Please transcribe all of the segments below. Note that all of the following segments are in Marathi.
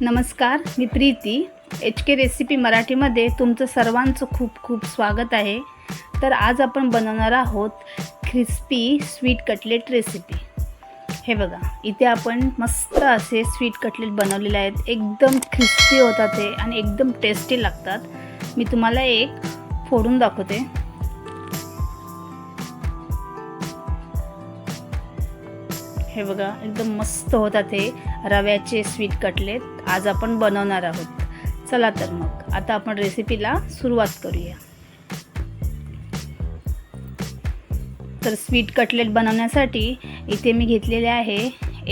नमस्कार मी प्रीती. एच के रेसिपी मराठीमध्ये तुमचं सर्वांचं खूप खूप स्वागत आहे. तर आज आपण बनवणार आहोत क्रिस्पी स्वीट कटलेट रेसिपी हे बघा इथे आपण मस्त असे स्वीट कटलेट बनवलेले आहेत. एकदम क्रिस्पी होतात ते आणि एकदम टेस्टी लागतात. मी तुम्हाला एक फोडून दाखवते. हे बघा एकदम मस्त होतात हे रव्याचे स्वीट कटलेट आज आपण बनवणार आहोत. चला तर मग आता आपण रेसिपीला सुरुवात करूया. तर स्वीट कटलेट बनवण्यासाठी इथे मी घेतलेले आहे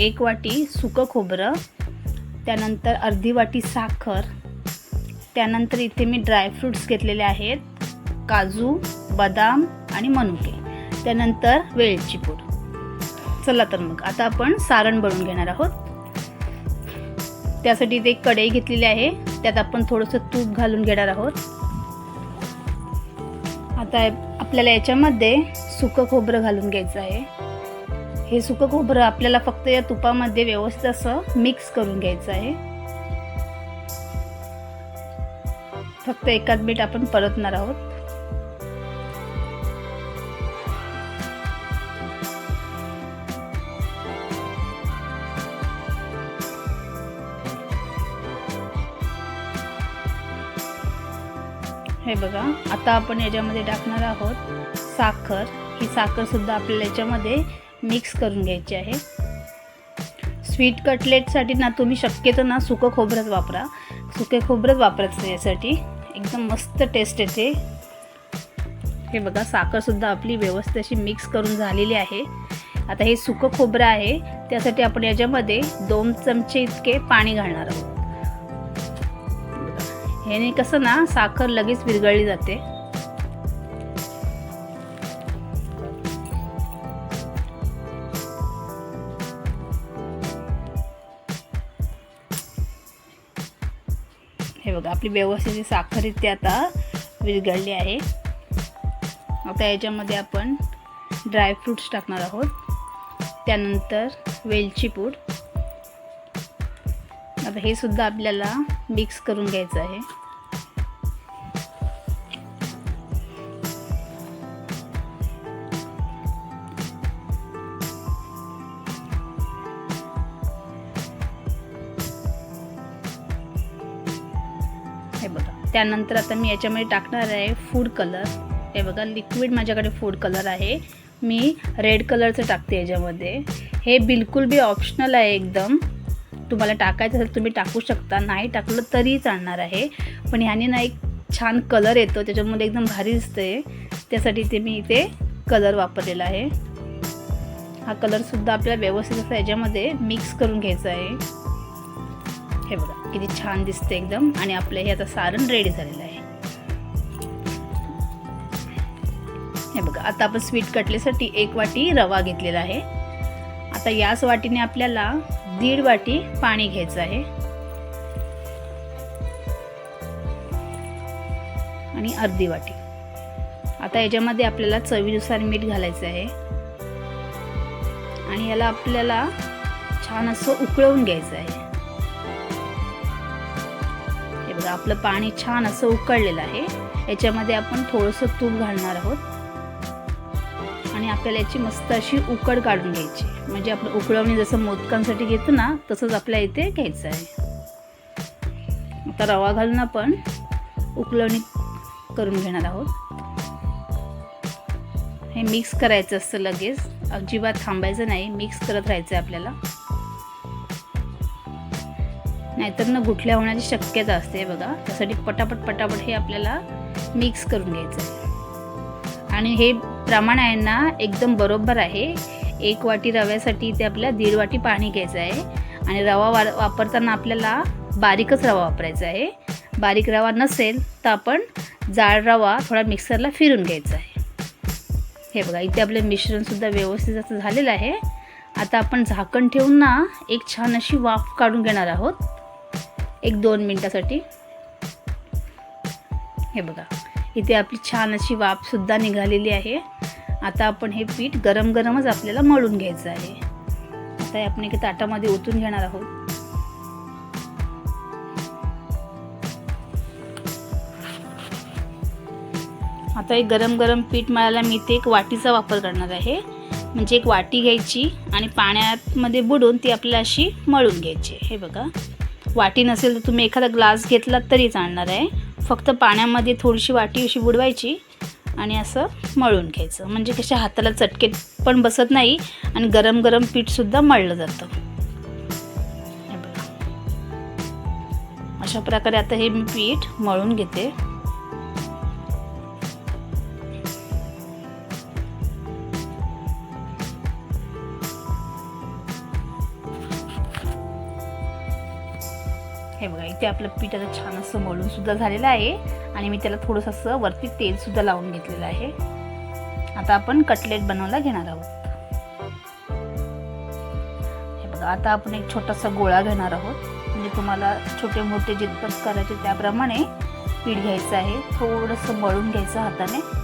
एक वाटी सुकं खोबरं त्यानंतर अर्धी वाटी साखर त्यानंतर इथे मी ड्रायफ्रूट्स घेतलेले आहेत काजू बदाम आणि मनुके त्यानंतर वेलची पूड. चला तर मग आता आपण सारण बनवून घेणार आहोत. त्यासाठी इथे एक कढई घेतलेली आहे. त्यात आपण थोडंसं तूप घालून घेणार आहोत. आता आपल्याला याच्यामध्ये सुकं खोबरं घालून घ्यायचं आहे. हे सुकं खोबरं आपल्याला फक्त या तुपामध्ये व्यवस्थित असं मिक्स करून घ्यायचं आहे. फक्त एकाच मिनिट आपण परतणार आहोत. बघा. आता आपण याच्यामध्ये टाकणार आहोत साखर. ही साखरसुद्धा आपल्याला याच्यामध्ये मिक्स करून घ्यायची आहे. स्वीट कटलेटसाठी ना तुम्ही शक्यतो ना सुकं खोबरंच वापरा. सुके खोबरंच वापरायचं यासाठी. एकदम मस्त टेस्ट येते. हे बघा साखरसुद्धा आपली व्यवस्थित अशी मिक्स करून झालेली आहे. आता हे सुकं खोबरं आहे. त्यासाठी आपण याच्यामध्ये दोन चमचे इतके पाणी घालणार आहोत. ह्याने कसं ना साखर लगेच विरघळली जाते. हे बघा आपली व्यवस्थित साखर इथे आता विरघळली आहे. आता याच्यामध्ये आपण ड्रायफ्रूट्स टाकणार आहोत. त्यानंतर वेलची पूड. आता हे सुद्धा आपल्याला मिक्स करून घ्यायचं आहे. हे बघा. त्यानंतर आता मी याच्यामध्ये टाकणार आहे फूड कलर हे बघा लिक्विड माझ्याकडे फूड कलर आहे. मी रेड कलरचं टाकते याच्यामध्ये. हे बिलकुल बी ऑप्शनल आहे एकदम. तुम्हाला टाकायचं असेल तुम्ही टाकू शकता. नाही टाकलं तरी चालणार आहे. पण ह्याने ना एक छान कलर येतो. त्याच्यामध्ये एकदम भारी दिसते त्यासाठी ते मी इथे कलर वापरलेला आहे. हा कलरसुद्धा आपल्याला व्यवस्थित असा याच्यामध्ये मिक्स करून घ्यायचा आहे. हे बघा किती छान दिसते एकदम. आणि आपलं हे आता सारण रेडी झालेलं आहे. हे बघा आता आपण स्वीट कटलेसाठी एक वाटी रवा घेतलेला आहे. आता याच वाटीने आपल्याला दीड वाटी पाणी घ्यायचं आहे. आणि अर्धी वाटी. आता याच्यामध्ये आपल्याला चवीनुसार मीठ घालायचं आहे. आणि याला आपल्याला छान असं उकळवून घ्यायचं आहे. हे बघा आपलं पाणी छान असं उकळलेलं आहे. याच्यामध्ये आपण थोडंसं तूप घालणार आहोत. आणि आपल्याला याची मस्त अशी उकड काढून घ्यायची. म्हणजे आपण उकळवणी जसं मोदकांसाठी घेतो ना तसंच आपल्या इथे घ्यायचं आहे. आता रवा घालून आपण उकळवणी करून घेणार आहोत. हे मिक्स करायचं असतं लगेच. अजिबात थांबायचं नाही. मिक्स करत राहायचं आहे आपल्याला. नाहीतर ना गुठल्या होण्याची शक्यता असते बघा. त्यासाठी पटापट पटापट हे आपल्याला मिक्स करून घ्यायचं आहे. आणि हे प्रमाण आहे ना एकदम बरोबर आहे. एक वाटी रव्यासाठी ते आपल्याला दीड वाटी पाणी घ्यायचं आहे. आणि रवा वा वापरताना आपल्याला बारीकच रवा वापरायचा आहे. बारीक रवा नसेल तर आपण जाड रवा थोडा मिक्सरला फिरून घ्यायचा आहे. हे बघा इथे आपलं मिश्रणसुद्धा व्यवस्थित असं झालेलं आहे. आता आपण झाकण ठेवून ना एक छान अशी वाफ काढून घेणार आहोत. एक दोन मिनटासाठी. हे बघा इथे आपली छान अशी वाफसुद्धा निघालेली आहे. आता आपण हे पीठ गरम गरमच आपल्याला मळून घ्यायचं आहे. आता आपण एका ताटामध्ये ओतून घेणार आहोत. आता एक गरम गरम पीठ मळायला मी ते एक वाटीचा वापर करणार आहे. म्हणजे एक वाटी घ्यायची आणि पाण्यामध्ये बुडून ती आपल्याला अशी मळून घ्यायची हे बघा. वाटी नसेल तर तुम्ही एखादा ग्लास घेतला तरी चालणार आहे. फक्त पाण्यामध्ये थोडीशी वाटी अशी बुडवायची आणि असं मळून घ्यायचं. म्हणजे कशा हाताला चटके पण बसत नाही आणि गरम गरम पीठसुद्धा मळलं जातं. अशा प्रकारे आता हे मी पीठ मळून घेते. इथे आपलं पीठ आता छान असं मळून सुद्धा झालेलं आहे. आणि मी त्याला थोडंसं असं वरती तेल सुद्धा लावून घेतलेलं आहे. आता आपण कटलेट बनवायला घेणार आहोत. हे बघा आता आपण एक छोटासा गोळा घेणार आहोत. म्हणजे तुम्हाला छोटे मोठे जितपत करायचे त्याप्रमाणे पीठ घ्यायचं आहे. थोडंसं मळून घ्यायचं हाताने.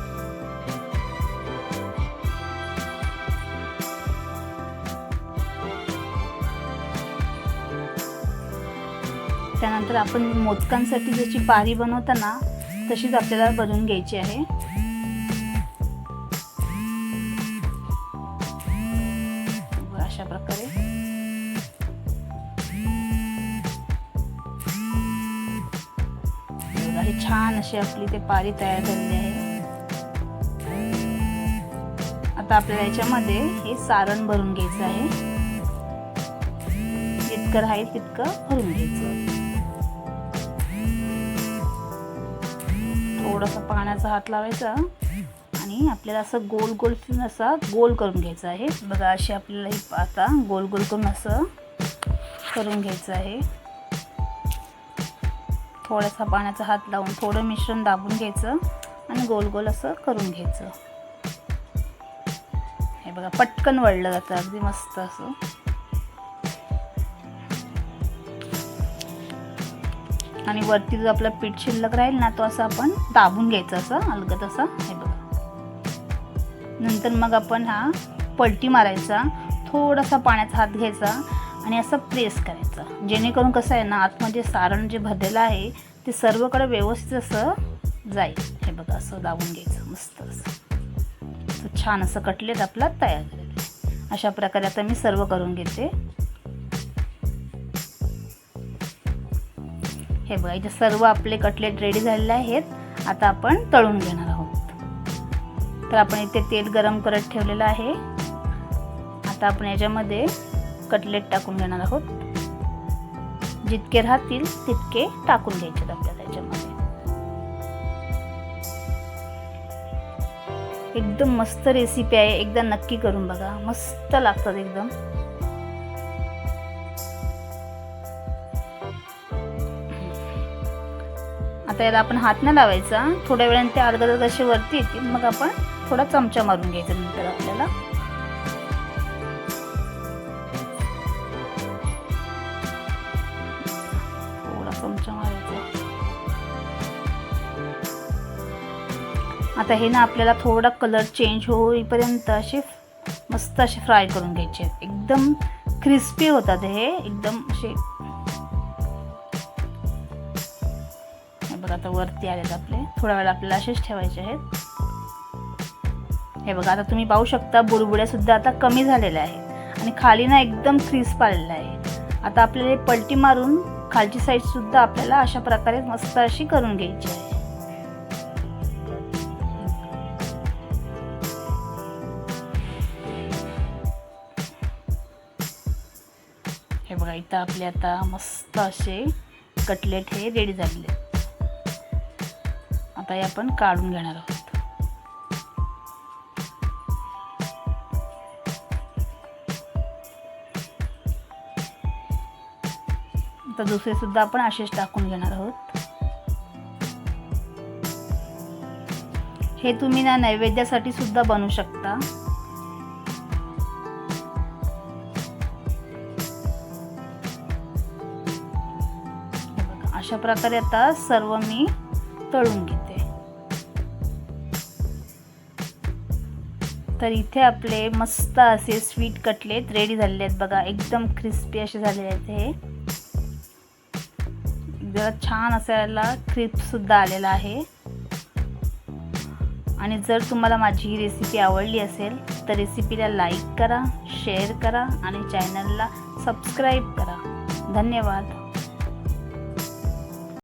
त्यानंतर आपण मोदकांसाठी जशी पारी बनवताना तशीच आपल्याला बनवून घ्यायची आहे. अशा प्रकारे. ही छान अशी आपली ते पारी तयार झालेली आहे. आता आपल्याला याच्यामध्ये हे सारण भरून घ्यायचं आहे. जितकं राहील तितकं भरून घ्यायचं. थोडासा पाण्याचा हात लावायचा आणि आपल्याला असं गोल गोल फिरून असा गोल करून घ्यायचा आहे. बघा अशी आपल्याला ही आता गोल गोल करून असं करून घ्यायचं आहे. थोडासा पाण्याचा हात लावून थोडं मिश्रण दाबून घ्यायचं आणि गोल गोल असं करून घ्यायचं. हे बघा पटकन वळलं जातं. अगदी मस्त असं. आणि वरती जो आपला पीठ शिल्लक राहील ना तो असं आपण दाबून घ्यायचा असं अलगत असं हे बघा. नंतर मग आपण हा पलटी मारायचा थोडासा पाण्याचा हात घ्यायचा आणि असं प्रेस करायचा. जेणेकरून कसं आहे ना आतमध्ये सारण जे भरलेलं आहे ते सर्वकडे व्यवस्थित असं जाईल. हे बघा असं दाबून घ्यायचं मस्त असं. छान असं कटलेट आपला तयार झालेलं अशा प्रकारे आता मी सर्व करून घेते. हे बघा इथे सर्व आपले कटलेट रेडी झालेले आहेत. आता आपण तळून घेणार आहोत. तर आपण इथे तेल गरम करत ठेवलेलं आहे. आता आपण याच्यामध्ये कटलेट टाकून घेणार आहोत. जितके राहतील तितके टाकून घ्यायचे आपल्याला याच्यामध्ये. एकदम मस्त रेसिपी आहे. एकदा नक्की करून बघा. मस्त लागतात एकदम. आता याला आपण हात न लावायचा. थोड्या वेळाने ते अर्धा असे वरती येतील. मग आपण थोडा चमचा मारून घ्यायचा नंतर आपल्याला. थोडा चमचा मारायचा. आता हे ना आपल्याला थोडा कलर चेंज होईपर्यंत असे मस्त असे फ्राय करून घ्यायचे. एकदम क्रिस्पी होतात हे. एकदम असे बघा आता वरती आलेत आपले. थोड्या वेळ आपल्याला असेच ठेवायचे आहेत. हे बघा आता तुम्ही पाहू शकता बुडबुड्या सुद्धा आता कमी झालेल्या आहेत. आणि खाली ना एकदम क्रिस्प आलेला आहे आता आपल्याला पलटी मारून खालची साईड सुद्धा आपल्याला अशा प्रकारे मस्त अशी करून घ्यायची आहे. हे बघा इथं आपले आता मस्त असे कटलेट हे रेडी झालेले आहेत. आता हे आपण काढून घेणार आहोत. आता दुसरे सुद्धा आपण असेच टाकून घेणार आहोत. हे तुम्ही ना नैवेद्यासाठी सुद्धा बनवू शकता. अशा प्रकारे आता सर्व मी तळून घेते. तर इथे आपले मस्त असे स्वीट कटलेट रेडी झालेले आहेत बघा. एकदम क्रिस्पी असे झालेले आहेत हे. जरा छान असायला क्रिपसुद्धा आलेला आहे. आणि जर तुम्हाला माझी ही रेसिपी आवडली असेल तर रेसिपीला लाईक करा शेअर करा आणि चॅनलला सबस्क्राईब करा. धन्यवाद.